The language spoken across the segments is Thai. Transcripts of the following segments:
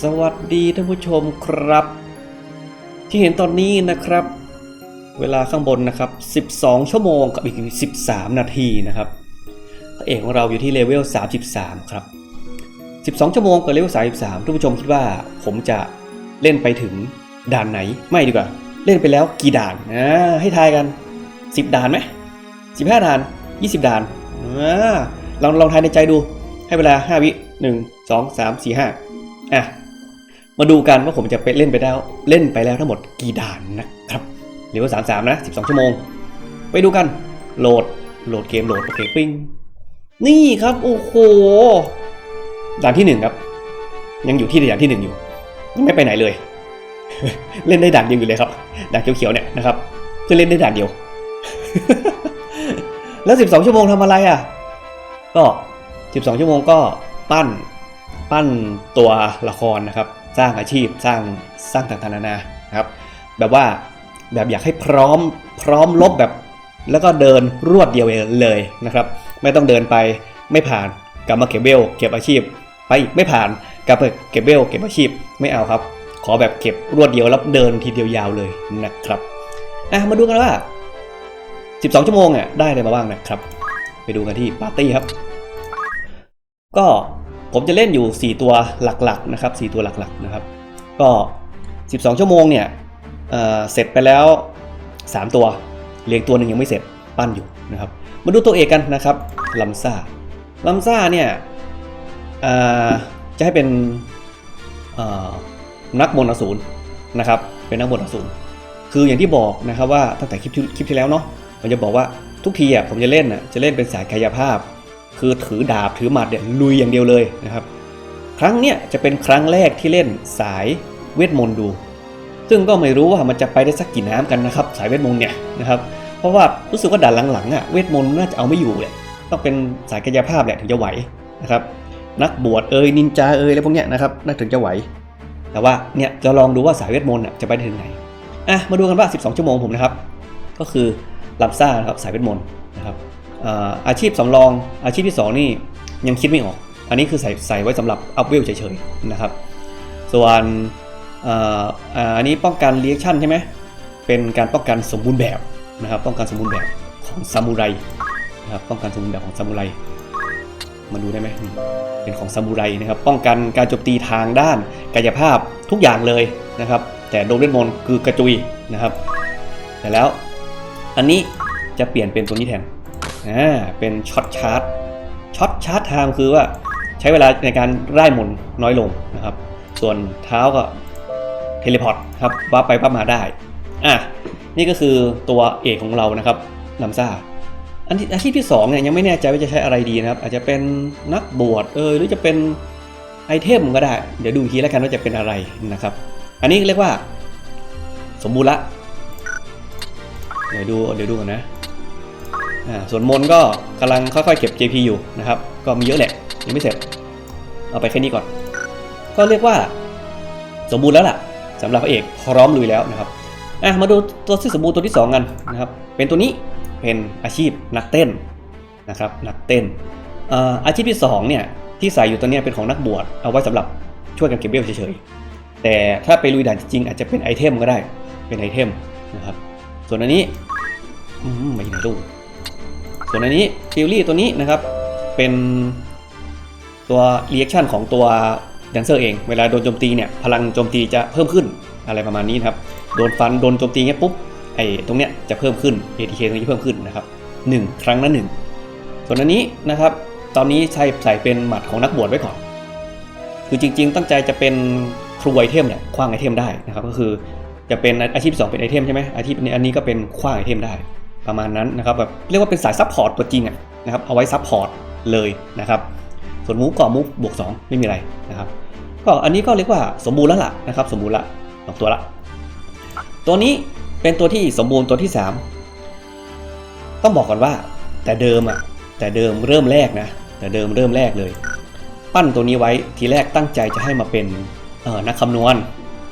สวัสดีท่านผู้ชมครับ ที่เห็นตอนนี้นะครับ เวลาข้างบนนะครับ 12 ชั่วโมงกับอีก 13 นาทีนะครับพระเอกของเราอยู่ที่เลเวล 33 ครับ 12 ชั่วโมงกับเลเวล 33ท่านผู้ชมคิดว่าผมจะเล่นไปถึงด่านไหนไม่ดีกว่า เล่นไปแล้วกี่ด่านนะให้ทายกัน 10 ด่านไหม15 ด่าน 20 ด่านอ่าลองลองทายในใจดูให้เวลา 5 วิ 1 2 3 4 5 อะ มาดูกันว่าผมจะไปเล่นไปแล้วเล่นไปแล้วทั้งหมดกี่ด่านนะครับเลเวล33นะ12ชั่วโมง ไปดูกันโหลดโหลดเกมโหลดโอเคปิ้งนี่ครับโอ้โหด่านที่หนึ่งครับ ยังอยู่ที่ด่านที่หนึ่งอยู่ยังไม่ไปไหนเลย เล่นได้ด่านเดียวอยู่เลยครับด่านเขียวๆเนี่ยนะครับเพื่อเล่นได้ด่านเดียว แล้ว 12 ชั่วโมงทำอะไรอะ ก็ 12 ชั่วโมงก็ปั้น ปั้นตัวละครนะครับ สร้างอาชีพสร้างสร้างต่างๆนานานะครับ แบบว่าแบบอยากให้พร้อมพร้อมลบแบบแล้วก็เดินรวดเดียวเลยนะครับ ไม่ต้องเดินไปไม่ผ่านกลับมาเก็บเบลเก็บอาชีพ ไปอีกไม่ผ่านกลับไปเก็บเบลเก็บอาชีพไม่เอาครับ ขอแบบเก็บรวดเดียวแล้วเดินทีเดียวยาวเลยนะครับอะมาดูกันว่า 12 ชั่วโมงอะได้อะไรมาบ้างนะครับ ไปดูกันที่ปาร์ตี้ครับ ก็ ผมจะเล่นอยู่ 4 ตัวหลักๆนะครับ4ตัวหลักๆนะครับ ก็ 12 ชั่วโมงเนี่ยเเสร็จไปแล้ว 3 ตัวเหลียงตัวหนึ่งยังไม่เสร็จปั้นอยู่นะครับ มาดูตัวเอกกันนะครับลัมซ่าลัมซ่าเนี่ยจะให้เป็นนักบนอสูรนะครับ เป็นนักบนอสูรคืออย่างที่บอกนะครับว่าตั้งแต่คลิปที่คลิปที่แล้วเนาะผมจะบอกว่าทุกทีอะผมจะเล่นอะจะเล่นเป็นสายกายภาพ คือถือดาบถือหมัดเนี่ยลุยอย่างเดียวเลยนะครับ ครั้งเนี้ยจะเป็นครั้งแรกที่เล่นสายเวทมนต์ดู ซึ่งก็ไม่รู้ว่ามันจะไปได้สักกี่น้ำกันนะครับสายเวทมนต์เนี่ยนะครับ เพราะว่ารู้สึกว่าด่านหลังๆอะเวทมนต์น่าจะเอาไม่อยู่เลยต้องเป็นสายกายภาพแหละถึงจะไหวนะครับ นักบวชเอ่ยนินจาเอ่ยอะไรพวกเนี้ยนะครับน่าถึงจะไหว แต่ว่าเนี่ยจะลองดูว่าสายเวทมนต์จะไปถึงไหนอะมาดูกันว่า 12 ชั่วโมงผมนะครับ ก็คือลับซ่านะครับสายเวทมนต์ อาชีพสำรองอาชีพที่ 2 นี่ยังคิดไม่ออก อันนี้คือใส่ใส่ไว้สำหรับอัพเวลเฉยๆนะครับ ส่วนอันนี้ป้องกันเรียกชั่นใช่ไหมเป็นการป้องกันสมบูรณ์แบบนะครับ ป้องกันสมบูรณ์แบบของซามูไรนะครับป้องกันสมบูรณ์แบบของซามูไรมาดูได้ไหมเป็นของซามูไรนะครับ ป้องกันการโจมตีทางด้านกายภาพทุกอย่างเลยนะครับ แต่โดนเวทมนคือกระจุยนะครับ แต่แล้วอันนี้จะเปลี่ยนเป็นตัวนี้แทน อ่าเป็นช็อตชาร์จช็อตชาร์จไทม์คือว่าใช้เวลาในการไล่หมุนน้อยลงนะครับ ส่วนเท้าก็เทเลพอร์ตครับว่าไปว่ามาได้อะนี่ก็คือตัวเอกของเรานะครับลัมซ่าอันอาชีพที่2เนี่ยยังไม่แน่ใจว่าจะใช้อะไรดีนะครับ อาจจะเป็นนักบวชเออหรือจะเป็นไอเทมก็ได้ เดี๋ยวดูอีกทีแล้วกันว่าจะเป็นอะไรนะครับ อันนี้เรียกว่า สมบูรณ์ละ เดี๋ยวดูเดี๋ยวดูก่อนนะ ส่วนมนก็กำลังค่อยๆเก็บ JP อยู่นะครับ ก็มีเยอะแหละยังไม่เสร็จ เอาไปแค่นี้ก่อน ก็เรียกว่าสมบูรณ์แล้วล่ะสำหรับพระเอกพร้อมลุยแล้วนะครับอะมาดูตัวที่สมบูรณ์ตัวที่ 2 กันนะครับ เป็นตัวนี้เป็นอาชีพนักเต้นนะครับนักเต้นอาชีพที่2เนี่ยที่ใส่อยู่ตัวนี้เป็นของนักบวชเอาไว้สำหรับช่วยกันเก็บเบลเฉยๆแต่ถ้าไปลุยด่านจริงๆอาจจะเป็นไอเทมก็ได้เป็นไอเทมนะครับส่วนอันนี้ไม่ได้ดู ส่วนอันนี้ฟิลลี่ตัวนี้นะครับ เป็นตัวเรีแอคชั่นของตัวแดนเซอร์เอง เวลาโดนโจมตีเนี่ย พลังโจมตีจะเพิ่มขึ้นอะไรประมาณนี้นครับ โดนฟัน โดนโจมตีเงี้ยปุ๊บ ไอ้ตรงเนี้ยจะเพิ่มขึ้น ATK ตรงนี้เพิ่มขึ้นนะครับหนึ่งครั้งละหนึ่งส่วนอันนี้นะครับ ตอนนี้ใช้ใส่เป็นหมัดของนักบวชไว้ก่อน คือจริง ๆ ตั้งใจจะเป็นครูไอเทมเนี่ยคว้างไอเทมได้นะครับ ก็คือจะเป็นอาชีพสองเป็นไอเทมใช่ไหมอาชีพอันนี้ก็เป็นคว้างไอเทมได้ ประมาณนั้นนะครับแบบเรียกว่าเป็นสายซัพพอร์ตตัวจริงอะนะครับเอาไว้ซัพพอร์ตเลยนะครับส่วนมูฟก่อมูฟบวก 2 ไม่มีอะไรนะครับก็อันนี้ก็เรียกว่าสมบูรณ์แล้วล่ะนะครับสมบูรณ์ละสองตัวละ ตัวนี้เป็นตัวที่สมบูรณ์ตัวที่ 3 ต้องบอกก่อนว่า แต่เดิมอะแต่เดิมเริ่มแรกนะแต่เดิมเริ่มแรกเลย ปั้นตัวนี้ไว้ทีแรกตั้งใจจะให้มาเป็นเออนักคำนวณ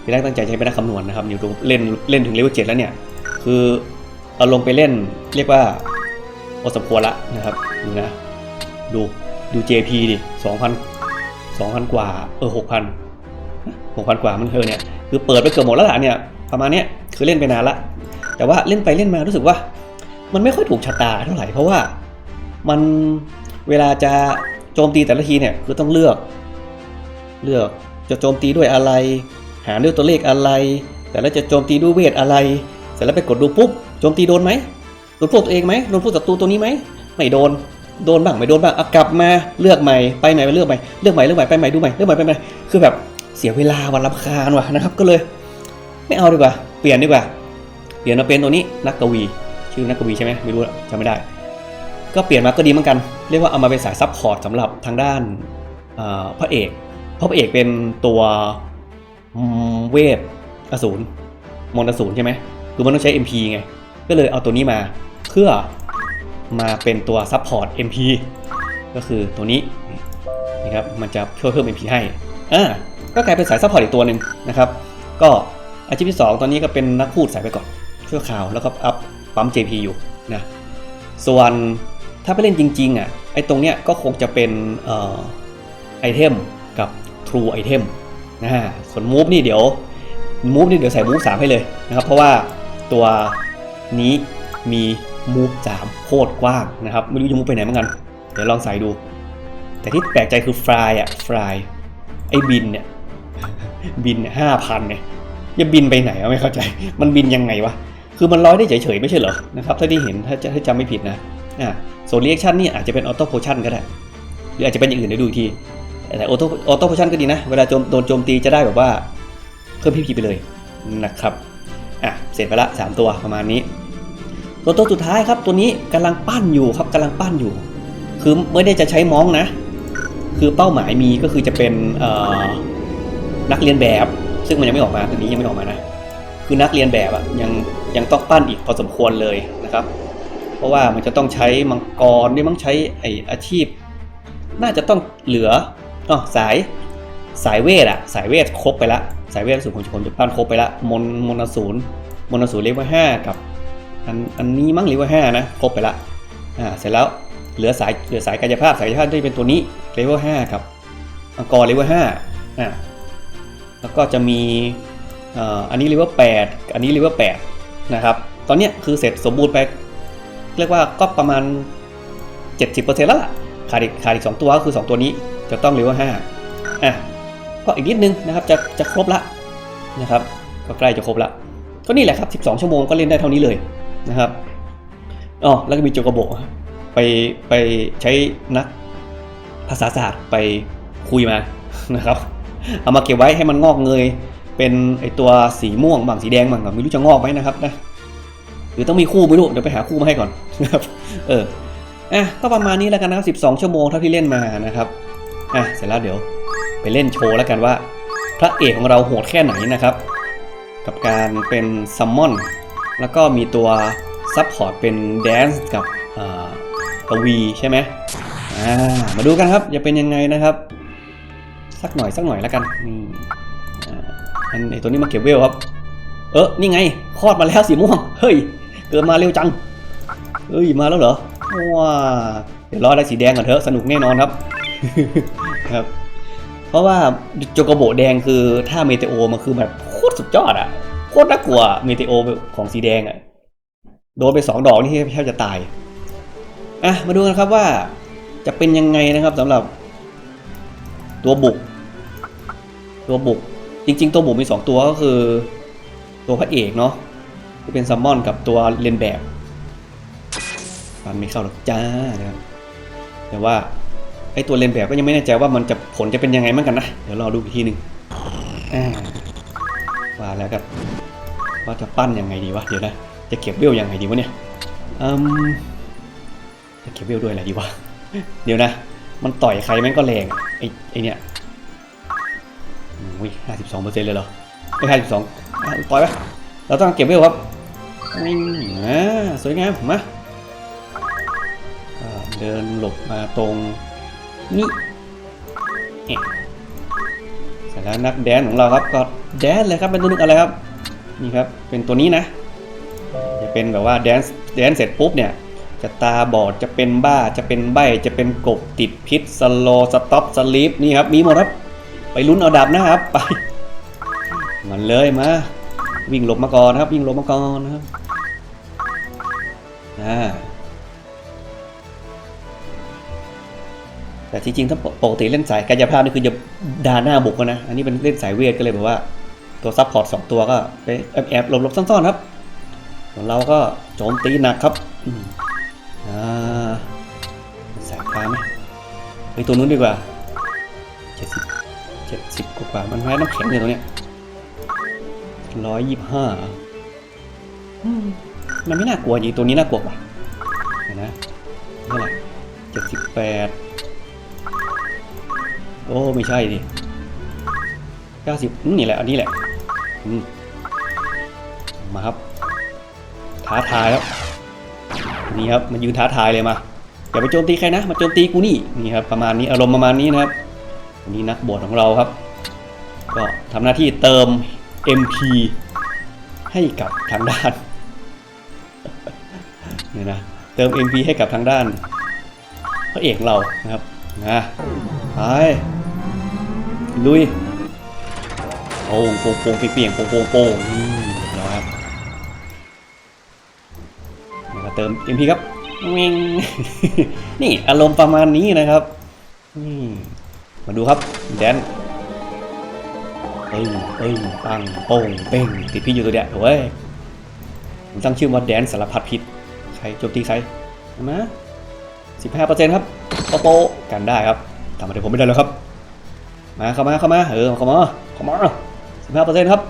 ทีแรกตั้งใจจะให้เป็นนักคำนวณนะครับอยู่ตรงเล่นเล่นถึงเลเวลเจ็ดแล้วเนี่ยคือ เอาลงไปเล่นเรียกว่าพอสมควรละนะครับดูนะ ดูดู JP ดิ2,000 2,000กว่า เออ6,000หกพันกว่ามันเธอเนี่ย คือเปิดไปเกือบหมดแล้วล่ะเนี่ย ประมาณเนี้ยคือเล่นไปนานละ แต่ว่าเล่นไปเล่นมารู้สึกว่า มันไม่ค่อยถูกชะตาเท่าไหร่เพราะว่ามันเวลาจะโจมตีแต่ละทีเนี่ยคือต้องเลือก เลือกจะโจมตีด้วยอะไร หาด้วยตัวเลขอะไร แต่แล้วจะโจมตีด้วยเวทอะไร เสร็จแล้วไปกดดูปุ๊บ จมตีโดนไหมโดนพวกตัวเองไหมโดนพวกศัตรูตัวนี้ไหมไม่โดนโดนบ้างไม่โดนบ้างกลับมาเลือกใหม่ไปไหนไปเลือกใหม่เลือกใหม่เลือกใหม่ไปใหม่ดูใหม่เลือกใหม่ไปใหม่คือแบบเสียเวลาวันรำคาญว่ะนะครับ ก็เลย ไม่เอาดีกว่า เปลี่ยนดีกว่า เปลี่ยนมาเป็นตัวนี้นักกวี ชื่อนักกวีใช่ไหมไม่รู้จำไม่ได้ ก็เปลี่ยนมาก็ดีเหมือนกัน เรียกว่าเอามาเป็นสายซับพอร์ตสำหรับทางด้านพระเอกเพราะพระเอกเป็นตัวเวทอสูรมนอสูรใช่ไหมคือมันต้องใช้ MP ไง ก็เลยเอาตัวนี้มาเพื่อมาเป็นตัวซับพอร์ต MP ก็คือตัวนี้นี่ครับมันจะช่วยเพิ่ม MP ให้อ่าก็กลายเป็นสายซัพพอร์ตอีกตัวหนึ่งนะครับ ก็อาชีพที่ 2 ตอนนี้ก็เป็นนักพูดใส่ไปก่อนชั่วคราวแล้วก็อัพปั๊ม JP อยู่นะส่วนถ้าไปเล่นจริงๆอะไอ้ตรงเนี้ยก็คงจะเป็นออไอเทมกับ True Item นะฮะส่วน Move นี่เดี๋ยว Move นี่เดี๋ยวใส่ Move 3ให้เลยนะครับ เพราะว่าตัว นี้มี Move 3โคตรกว้างนะครับ ไม่รู้จะ Move ไปไหนเหมือนกัน เดี๋ยวลองใส่ดู แต่ที่แปลกใจคือ Fly อะ Fly ไอ้บินเนี่ย บินห้าพันเนี่ยจะบินไปไหนวะไม่เข้าใจ มันบินยังไงวะ คือมันลอยได้เฉยๆไม่ใช่เหรอนะครับถ้าที่เห็นถ้าจะถ้าจำไม่ผิดนะอ่าโซนเรียกชันนี่อาจจะเป็นออโต้โพชั่นก็ได้ หรืออาจจะเป็นอย่างอื่นเดี๋ยวดูทีแต่ออโต้ออโต้โพชั่นก็ดีนะ เวลาโจมโดนโจมตีจะได้แบบว่า เพิ่มพีพีไปเลยนะครับอะเสร็จไปละสามตัวประมาณนี้ ตัวตัวสุดท้ายครับตัวนี้กำลังปั้นอยู่ครับกำลังปั้นอยู่ คือไม่ได้จะใช้มองนะ คือเป้าหมายมีก็คือจะเป็นนักเรียนแบบ ซึ่งมันยังไม่ออกมาตัวนี้ยังไม่ออกมานะ คือนักเรียนแบบอะยังยังต้องปั้นอีกพอสมควรเลยนะครับ เพราะว่ามันจะต้องใช้มังกรนี่มั้งใช้ไออาชีพ น่าจะต้องเหลืออ๋อสายสายเวทอะสายเวทครบไปละสายเวทสูงของผมจะปั้นครบไปละมนมนสูรมนสูรเลเวลห้ากับ อันอันนี้มั้งเลเวลห้านะ ครบไปละอ่าเสร็จแล้วเหลือสายเหลือสายกายภาพสายกายภาพที่เป็นตัวนี้เลเวลห้ากับมังกรเลเวลห้าอ่าแล้วก็จะมีอันนี้เลเวลแปดอันนี้เลเวลแปดนะครับตอนเนี้ยคือเสร็จสมบูรณ์ไปเรียกว่าก็ประมาณ 70%แล้วล่ะขาดอีกขาดอีก2ตัวก็คือ 2 ตัวนี้จะต้องเลเวล5อะก็อีกนิดนึงนะครับจะจะครบละนะครับก็ใกล้จะครบละก็นี่แหละครับ 12 ชั่วโมงก็เล่นได้เท่านี้เลย นะครับอ๋อแล้วก็มีโจกโบไปไปใช้นักภาษาศาสตร์ไปคุยมานะครับ เอามาเก็บไว้ให้มันงอกเงย เป็นไอตัวสีม่วงบางสีแดงบางไม่รู้จะงอกไหมนะครับนะหรือต้องมีคู่ไม่รู้เดี๋ยวไปหาคู่มาให้ก่อนนะครับเอออะก็ประมาณนี้แล้วกันนะครับ12 ชั่วโมงเท่าที่เล่นมานะครับอะเสร็จแล้วเดี๋ยวไปเล่นโชว์แล้วกันว่า พระเอกของเราโหดแค่ไหนนะครับ กับการเป็นซัมมอน แล้วก็มีตัวซับพอร์ตเป็นแดนซ์กับกวีใช่ไหมามาดูกันครับจะเป็นยังไงนะครับ สักหน่อยสักหน่อยแล้วกันนี่อันไอตัวนี้มาเก็บเวลครับ เออนี่ไงคลอดมาแล้วสีม่วงเฮ้ยเกิดมาเร็วจังเฮ้ยมาแล้วเหรอว้าเดี๋ยวรอได้สีแดงก่อนเถอะสนุกแน่นอนครับครับเพราะว่าโจโกโบแดงคือถ้าเมเทโอมันคือแบบโคตรสุดยอดอะ คตรน่ากลัวเมเทโอของสีแดงอะโดนไปสองดอกนี่แทบจะตายอะมาดูกันครับว่าจะเป็นยังไงนะครับสำหรับ ตัวบุก ตัวบุกจริง ๆ ตัวบุกมี 2 ตัวก็คือ ตัวพระเอกเนาะที่เป็นซัมมอนกับตัวเลนแบบมันไม่เข้าหรอกจ้านะครับแต่ว่าไอตัวเลนแบบก็ยังไม่แน่ใจว่ามันจะผลจะเป็นยังไงเหมือนกันนะ เดี๋ยวรอดูอีกทีหนึ่งอ่าว่าแล้วครับ ว่าจะปั้นยังไงดีวะเดี๋ยวนะจะเก็บเวลยังไงดีวะเนี่ยอืมจะเก็บเวลด้วยอะไรดีวะเดี๋ยวนะ มันต่อยใครแม่งก็แรงอะไอไอเนี่ยอุ้ยห้าสิบสองเปอร์เซ็นต์เลยเหรอไม่ห้าสิบสองปล่อยไปเราต้องเก็บไว้ครับนี่อ่าสวยงามมาเดินหลบมาตรงนี้เอ๊ะเสร็จแล้วนักแดนของเราครับก็แดนเลยครับเป็นตัวนึกอะไรครับ นี่ครับ เป็นตัวนี้นะ จะเป็นแบบว่าแดนแดนเสร็จปุ๊บเนี่ย จะตาบอด จะเป็นบ้า จะเป็นใบ จะเป็นกบ ติดพิษ สโลสต็อป สลีป นี่ครับ มีหมดครับ ไปลุ้นเอาดาบนะครับ ไป มันเลยมา วิ่งหลบมาก่อนนะครับ วิ่งหลบมาก่อนนะครับ อ่าแต่ที่จริงถ้าปกติเล่นสายกายภาพนี่คือจะดาหน้าบุกนะ อันนี้เป็นเล่นสายเวทก็เลยแบบว่า ตัวซับพอร์ตสองตัวก็ไปแอบแอบหลบหลบซ่อนๆครับส่วนเราก็โจมตีหนักครับอ่าสายฟ้าไหมไปตัวนู้นดีกว่าเจ็ดสิบเจ็ดสิบกว่ามันแพ้น้ำแข็งเลยตัวเนี้ยร้อยยี่สิบห้ามันไม่น่ากลัวจริงตัวนี้น่ากลัวกว่าเห็นนะเท่าไหร่เจ็ดสิบแปดโอ้ ไม่ใช่ดิเก้าสิบนี่แหละ อันนี้แหละ มมาครับ ท้าทายครับนี่ครับมันยืนท้าทายเลยมาอย่าไปโจมตีใครนะมาโจมตีกูนี่นี่ครับประมาณนี้อารมณ์ประมาณนี้นะครับวันนี้นักบวชของเราครับ ก็ทำหน้าที่เติม MP ให้กับทางด้านนี่นะเติม MP ให้กับทางด้านพระเอกเรานะครับนะไปลุย ป่งโปงโปงเปียงโปงโปงโปงนี่เดี๋ยวครับแล้วก็เติม MP ครับวิงนี่อารมณ์ประมาณนี้นะครับนี่มาดูครับแดนปึ้งปึ้งปังโป่งเป้งติดพี่อยู่ตัวเดียวเว้ยผมตั้งชื่อว่าแดนสารพัดพิษใครโจมตีใครนไหมสิบห้าเปอร์เซ็นต์ครับโปโปกันได้ครับทำอะไรผมไม่ได้แล้วครับ มาเข้ามาเข้ามาเออเข้ามาเข้ามา สิบห้าเปอร์เซ็นต์ครับ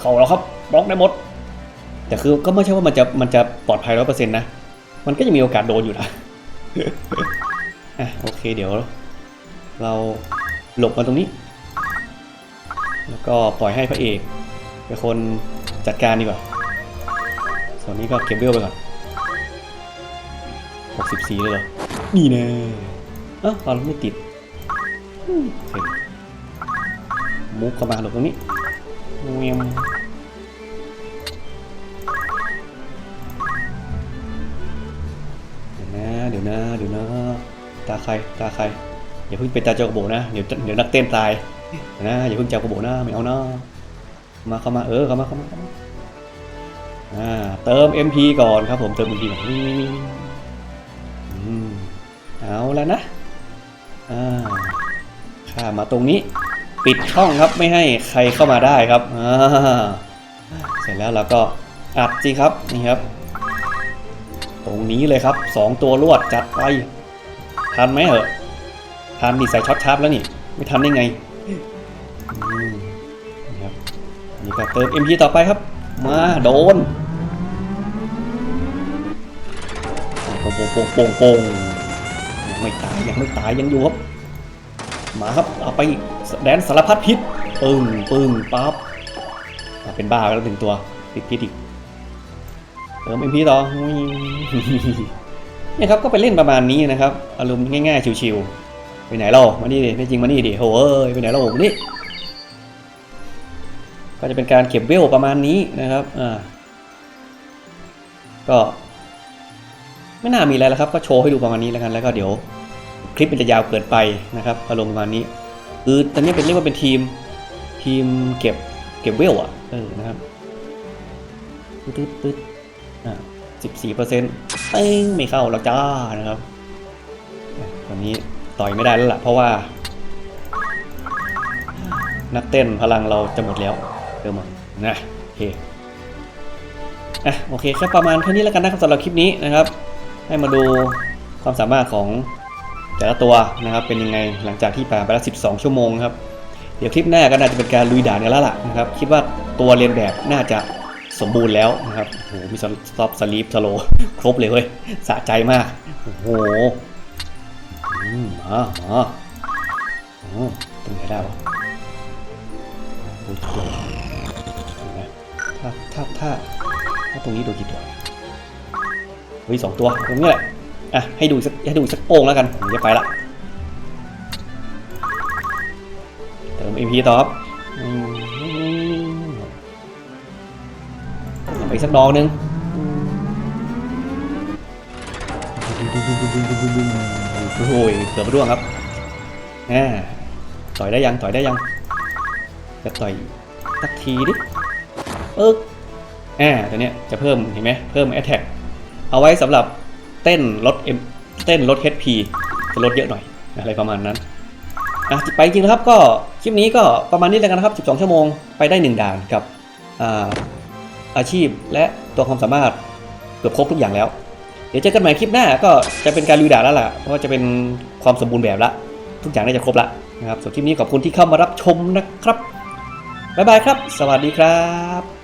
เข้าแล้วครับบล็อกได้หมด แต่คือก็ไม่ใช่ว่ามันจะมันจะปลอดภัยร้อยเปอร์เซ็นต์นะ มันก็ยังมีโอกาสโดนอยู่นะอะโอเคเดี๋ยว เราหลบมาตรงนี้ แล้วก็ปล่อยให้พระเอกเป็นคนจัดการดีกว่า ส่วนนี้ก็เก็บเวลไปก่อน64เลยเหรอ นี่แน่เอ้าตอนไม่ติดอืมโอ มุกเข้ามาหลบตรงนี้เงียมเดี๋ยวนะ เดี๋ยวนะ เดี๋ยวนะ ตาใคร ตาใคร อย่าเพิ่งเป็นตาเจ้ากระโบนะ เดี๋ยว เดี๋ยวนักเต้นตายเดี๋ยวนะ อย่าเพิ่งเจ้ากระโบนะ ไม่เอานะมาเข้ามา เออเข้ามาเข้ามา เข้ามาอ่า เติม MP ก่อนครับผม เติม MP ก่อนนี่เอาแล้วนะ อ่าข้ามาตรงนี้ ปิดช่องครับไม่ให้ใครเข้ามาได้ครับเสร็จแล้วเราก็อัดสิครับนี่ครับ ตรงนี้เลยครับสองตัวรวดจัดไปทันไหมเหรอทันนี่ใส่ช็อตชาร์ปแล้วนี่ ไม่ทันได้ไงนี่ครับนี่ก็เติม MP ต่อไปครับ มาโดนโป่งโป่งโป่งโป่งโป่งยังไม่ตายยังไม่ตายยังอยู่ครับมาครับเอาไปอีก แดนสารพัดพิษปึ้งปึ้งปั๊บอะเป็นบ้าไปแล้วหนึ่งตัวติดพิษอีกเติมเอ็มพีต่อเนี่ยครับก็ไปเล่นประมาณนี้นะครับ อารมณ์ง่ายๆชิวๆไปไหนเรามานี่ดิไม่จริงมานี่ดิโหเอ้ยไปไหนเราผมนี่ก็จะเป็นการเก็บเวลประมาณนี้นะครับอ่าก็ไม่น่ามีอะไรแล้วครับ ก็โชว์ให้ดูประมาณนี้แล้วกันแล้วก็เดี๋ยว คลิปมันจะยาวเกินไปนะครับ อารมณ์ประมาณนี้ คือตอนนี้เป็นเรียกว่าเป็นทีมทีมเก็บเก็บเวลอะเออนะครับตึ๊ดตึ๊ดตึ๊ดอ่าสิบสี่เปอร์เซ็นต์เอ้งไม่เข้าแล้วจ้านะครับตอนนี้ต่อยไม่ได้แล้วล่ะเพราะว่า นักเต้นพลังเราจะหมดแล้วเติมมดนะโอเคอะโอเคแค่ประมาณเท่านี้แล้วกันนะครับสำหรับคลิปนี้นะครับ ให้มาดูความสามารถของ แต่ละตัวนะครับเป็นยังไงหลังจากที่ผ่านไปแล้ว 12 ชั่วโมงครับเดี๋ยวคลิปหน้าก็น่าจะเป็นการลุยด่านกันแล้วล่ะนะครับคิดว่าตัวเรียนแบบน่าจะสมบูรณ์แล้วนะครับโอ้โหมีสต็อปสลีปสโลครบเลยเว้ยสะใจมากโอ้โหอืมมามาอ๋อตรงไหนได้วะโอ้โหถ้าถ้าถ้าถ้าตรงนี้โดนกี่ตัวเฮ้ยสองตัวตรงนี้แหละ อะให้ดูสักให้ดูสักโป้งแล้วกันผมจะไปละเติม MP ต่อครับไปสักดอกหนึ่งโอ้ยเกือบไปร่วงครับอ่าต่อยได้ยังต่อยได้ยังจะต่อยสักทีดิเอออ่าตัวเนี้ยจะเพิ่มเห็นไหมเพิ่ม attack เอาไว้สำหรับ เต้นลด M เต้นลด HP จะลดเยอะหน่อยอะไรประมาณนั้นอะไปจริงนะครับก็คลิปนี้ก็ประมาณนี้แล้วกันนะครับ 12 ชั่วโมงไปได้ 1 ด่านกับอ่าอาชีพและตัวความสามารถเกือบครบทุกอย่างแล้ว เดี๋ยวเจอกันใหม่คลิปหน้าก็จะเป็นการลุยด่านแล้วล่ะ เพราะว่าจะเป็นความสมบูรณ์แบบละ ทุกอย่างน่าจะครบละนะครับส่วนคลิปนี้ขอบคุณที่เข้ามารับชมนะครับบ๊ายบายครับ สวัสดีครับ